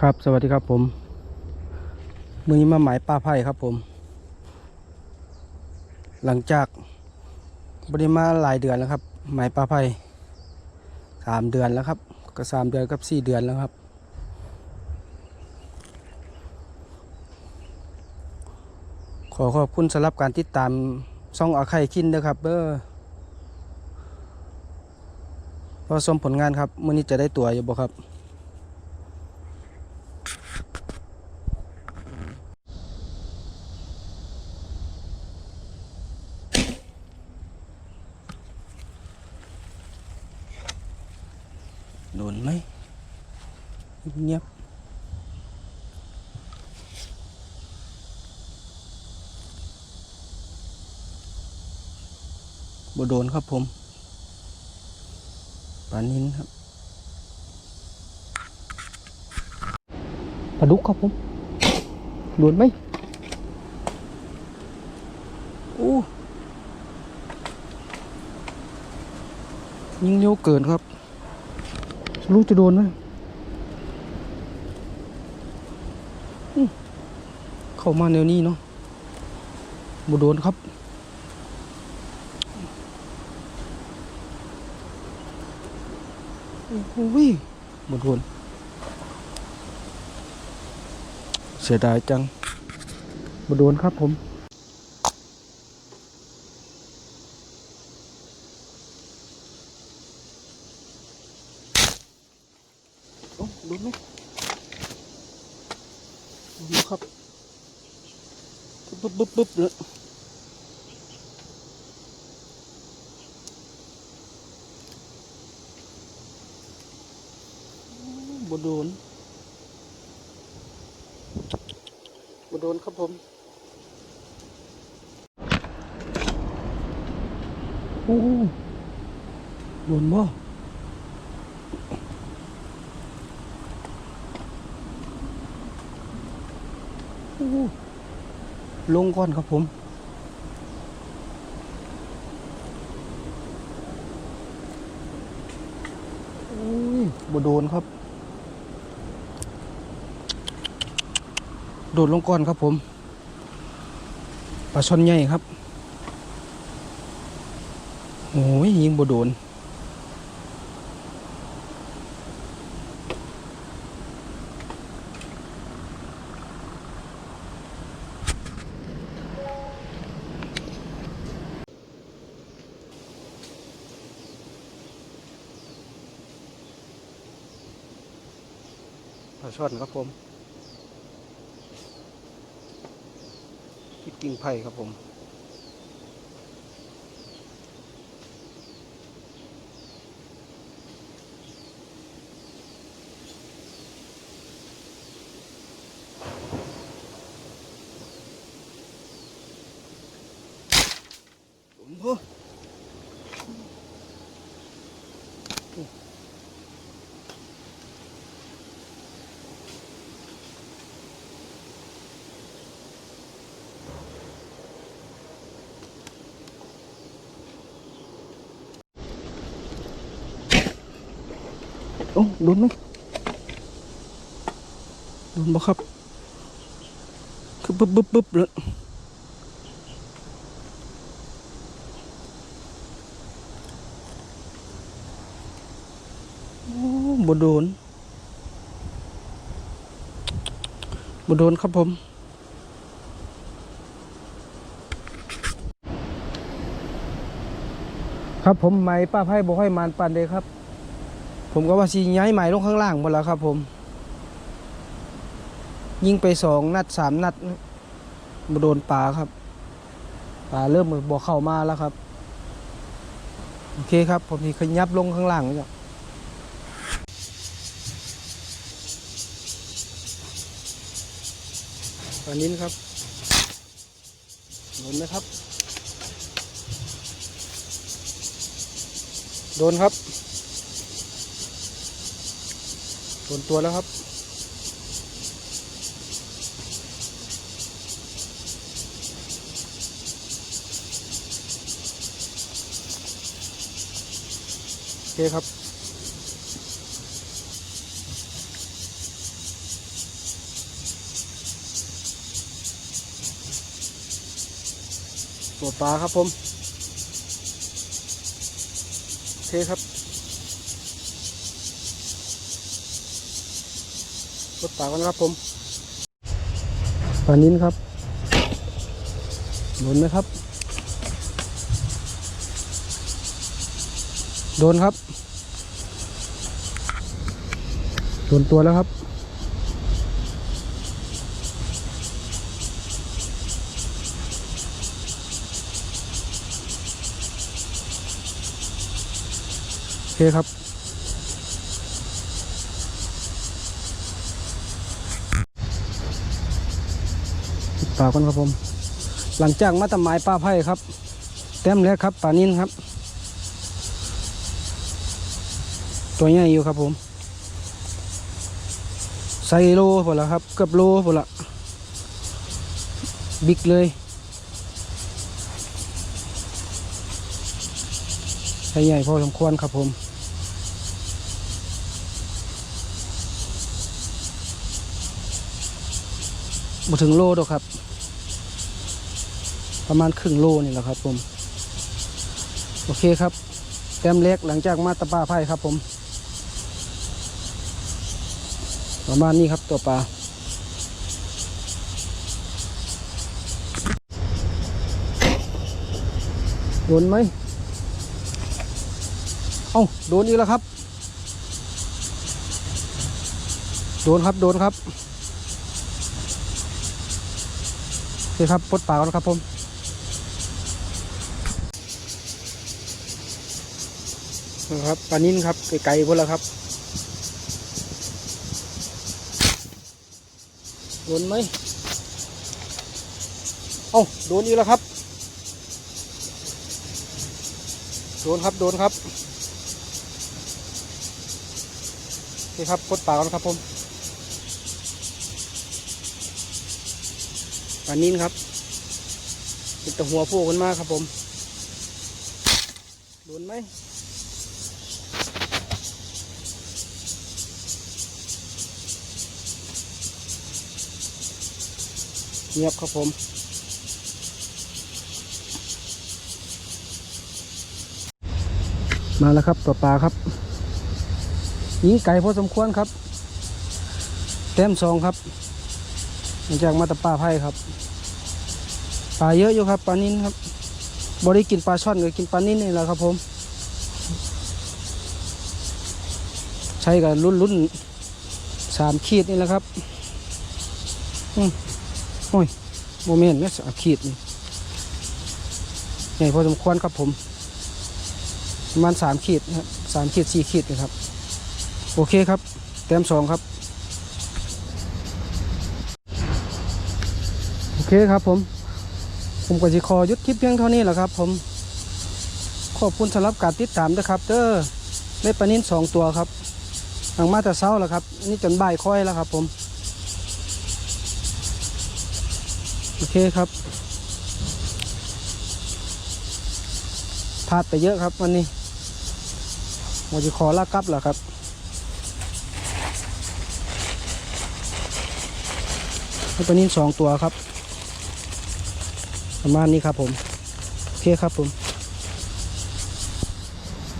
ครับสวัสดีครับผมมือนี้มาหมายป้าไผ่ครับผม หลังจากบริมาหลายเดือนแล้วครับ หมายป้าไผ่สามเดือนแล้วครับ ก็สามเดือนกับสี่เดือนแล้วครับ ขอขอบคุณสำหรับการติดตามช่องอาไข่คินนะครับเบอร์พอชมผลงานครับมือนี้จะได้ตัวอยู่บ่ครับ ดนไหมเงียบบ่โดนครับผมปลานินครับปลาดุกครับผมโดนไหมโอ้ยิงเร็วเกินครับ รู้จะโดนไหมเข้ามาแนวนี้เนาะบ่โดนครับ โอ้โหบ่โดน เสียดายจังบ่โดนครับผม โอ้ดูไหมดูครับปึ๊บปึ๊บปึ๊บเลยบโดนบโดนครับผมโอ้โดนบ่ ลงก่อนครับผม โอ้ยบโดนครับ โดดลงก่อนครับผม ปลาช่อนใหญ่ครับ โอ้ยยิงบโดน ช่อนครับผมคิดกิ่งไผ่ครับผมผมพ่อ โอ้โดนไหมโดนบ่ครับ คือปึ๊บปึ๊บปึ๊บเลยโอ้บ่โดนบโดนครับผม ครับผมไหมป้าไพ่บ่ค่อยมานปันเลยครับ ผมก็ว่าสิย้ายไหม่ลงข้างล่างหมดแล้วครับผม ยิงไปสองนัดสามนัดโดนปลาครับปลาเริ่มบ่เข้ามาแล้วครับ โอเคครับ ผมที่ขยับลงข้างล่างแล้วปลานิ้นครับโดนไหมครับ โดนครับ โดนตัวแล้วครับ โอเคครับตัวปลาครับผม โอเคครับ ดปลากันครับผมปลานิ้นครับโดนไหมครับ โดนครับ โดนตัวแล้วครับ โอเคครับ ติดปากกันครับผม หลังจากมาตะไม้ป้าไผ่ครับ เต็มแล้วครับปลานินครับ ตัวใหญ่อยู่ครับผมใส่โลพอละครับเกือบโลพอละบิ๊กเลยใส่ใหญ่พอสมควรครับผมบ่ถึงโลดอกครับ ประมาณครึ่งโลนี่แหละครับผม โอเคครับ แต้มเล็กหลังจากมาตะปาไพ่ครับผม ประมาณนี้ครับตัวปลาโดนไหม เอ้าโดนอีกแล้วครับ โดนครับโดนครับโอเคครับปลดปากก่อนครับผม นะครับปลานิ่นครับไกลๆพวกแล้วครับโดนไหมเอ้าโดนอีกแล้วครับ โดนครับโดนครับโอเคครับปดปากก่อนครับผมปลานิ่นครับเป็นตัวหัวโผล่ขึ้นมาครับผม โดนไหม เงียบครับผมมาแล้วครับตัวปลาครับยิงไก่พอสมควรครับแต้มสองครับหลังจากมาตะปลาไพ่ครับปลาเยอะอยู่ครับปลานิ่นครับบริกินปลาช่อนก็กินปลานิ่นนี่แหละครับผม ใช้กับรุ่นรุ่นสามขีดนี่แหละครับอืม โอ้ยโมเมนต์เนี่ยสขีดนี่ใหญ่พอสมควรครับผมประมาณสามขีดนะครับสามขีดสี่ขีดนะครับ โอเคครับแต้มสองครับ โอเคครับผม ผมก็จะขอยุดคลิปเพียงเท่านี้แหละครับ ผม ขอบคุณสำหรับการติดตามนะครับ เด้อได้ปลานิ่นสองตัวครับหลังมาแต่เช้าแล้วครับ นี่จนบ่ายค่อยแล้วครับผม อเคครับพลาดไปเยอะครับวันนี้โมจะขอลากลับเหรอครับตัวนี้สองตัวครับ ประมาณนี้ครับผม โอเคครับผม